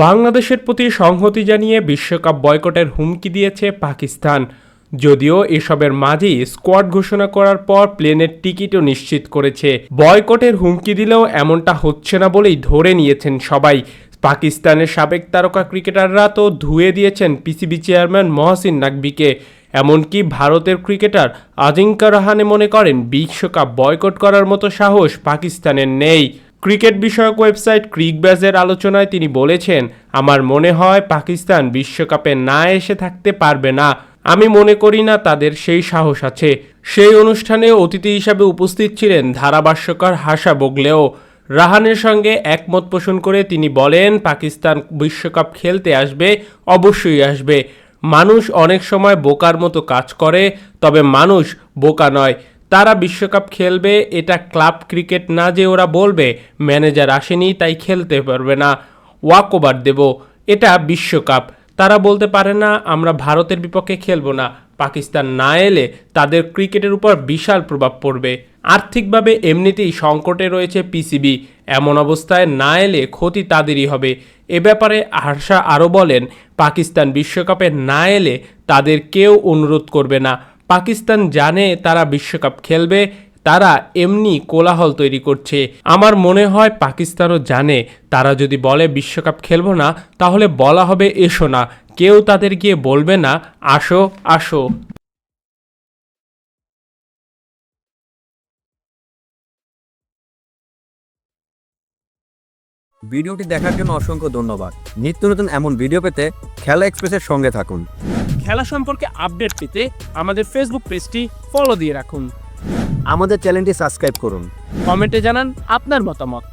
বাংলাদেশের প্রতি সংহতি জানিয়ে বিশ্বকাপ বয়কটের হুমকি দিয়েছে পাকিস্তান। যদিও এসবের মাঝেই স্কোয়াড ঘোষণা করার পর প্লেনের টিকিটও নিশ্চিত করেছে। বয়কটের হুমকি দিলেও এমনটা হচ্ছে না বলেই ধরে নিয়েছেন সবাই। পাকিস্তানের সাবেক তারকা ক্রিকেটাররা তো ধুয়ে দিয়েছেন পিসিবি চেয়ারম্যান মহসিন নাকবিকে এমনকি ভারতের ক্রিকেটার আজিঙ্কা রাহানে মনে করেন বিশ্বকাপ বয়কট করার মতো সাহস পাকিস্তানের নেই। ক্রিকেট বিষয়ক ওয়েবসাইট ক্রিকব্যাজের আলোচনায় তিনি বলেছেন, আমার মনে হয় পাকিস্তান বিশ্বকাপে না এসে থাকতে পারবে না। আমি মনে করি না তাদের সেই সাহস আছে। সেই অনুষ্ঠানে অতিথি হিসাবে উপস্থিত ছিলেন ধারাভাষ্যকার হাসা বগলেও। রাহানের সঙ্গে একমত পোষণ করে তিনি বলেন, পাকিস্তান বিশ্বকাপ খেলতে আসবে, অবশ্যই আসবে। মানুষ অনেক সময় বোকার মতো কাজ করে, তবে মানুষ বোকা নয়। তারা বিশ্বকাপ খেলবে, এটা ক্লাব ক্রিকেট না যে ওরা বলবে, ম্যানেজার আসেনি, তাই খেলতে পারবে না। ওয়াক ওভার দেব, এটা বিশ্বকাপ। তারা বলতে পারে না, আমরা ভারতের বিপক্ষে খেলব না। পাকিস্তান না এলে তাদের ক্রিকেটের উপর বিশাল প্রভাব পড়বে। আর্থিকভাবে এমনিতেই সংকটে রয়েছে পিসিবি। এমন অবস্থায় না এলে ক্ষতি তাদেরই হবে। এ ব্যাপারে হার্ষা আরও বলেন, পাকিস্তান বিশ্বকাপে না এলে তাদের কেউ অনুরোধ করবে না। পাকিস্তান জানে তারা বিশ্বকাপ খেলবে, তারা এমনি কোলাহল তৈরি করছে। আমার মনে হয় পাকিস্তানও জানে, তারা যদি বলে বিশ্বকাপ খেলব না, তাহলে বলা হবে এসো না, কেউ তাদের গিয়ে বলবে না, আসো আসো। ভিডিওটি দেখার জন্য অসংখ্য ধন্যবাদ। নিত্য নতুন এমন ভিডিও পেতে খেলা এক্সপ্রেসের সঙ্গে থাকুন। খেলা সম্পর্কে আপডেট পেতে আমাদের ফেসবুক পেজটি ফলো দিয়ে রাখুন। আমাদের চ্যানেলটি সাবস্ক্রাইব করুন। কমেন্টে জানান আপনার মতামত।